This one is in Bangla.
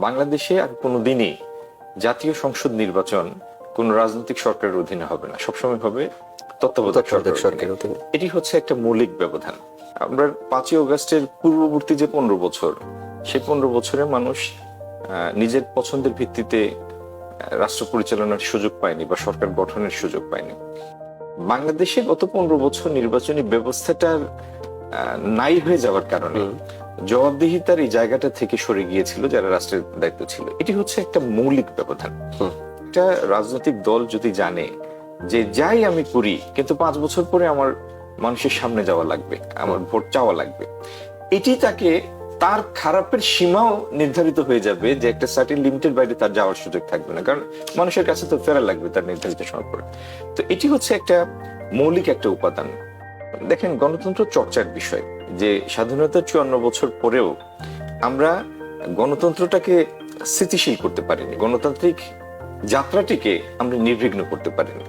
বাংলাদেশে আর কোনো দিনই জাতীয় সংসদ নির্বাচন কোন রাজনৈতিক সরকারের অধীনে হবে না। সবসময় হবে তত্ত্বাবধায়ক সরকারের অধীনে। এটি হচ্ছে একটা মৌলিক ব্যবধান। আমরা পাঁচই অগস্টের পূর্ববর্তী যে পনেরো বছর সেই পনেরো বছরে মানুষ আহ, নিজের পছন্দের ভিত্তিতে রাষ্ট্র পরিচালনার সুযোগ পায়নি বা সরকার গঠনের সুযোগ পায়নি। বাংলাদেশে গত পনেরো বছর নির্বাচনী ব্যবস্থাটার নাই হয়ে যাওয়ার কারণে জবাবদিহিতার এই জায়গাটা থেকে সরে গিয়েছিল যারা রাষ্ট্রের দায়িত্ব ছিল। এটি হচ্ছে একটা মৌলিক ব্যবধান। একটা রাজনৈতিক দল যদি জানে যে যাই আমি করি কিন্তু পাঁচ বছর পরে আমার মানুষের সামনে যাওয়া লাগবে আমার ভোট চাওয়া লাগবে এটি তাকে তার খারাপের সীমাও নির্ধারিত হয়ে যাবে যে একটা সার্টিন লিমিটের বাইরে তার যাওয়ার সুযোগ থাকবে না কারণ মানুষের কাছে তো ফেরা লাগবে তার নির্ধারিত সময় পরে। তো এটি হচ্ছে একটা মৌলিক একটা উপাদান। দেখেন, গণতন্ত্র চর্চার বিষয় যে স্বাধীনতার চুয়ান্ন বছর পরেও আমরা গণতন্ত্রটাকে স্থিতিশীল করতে পারিনি, গণতান্ত্রিক যাত্রাটিকে আমরা নির্বিঘ্ন করতে পারিনি।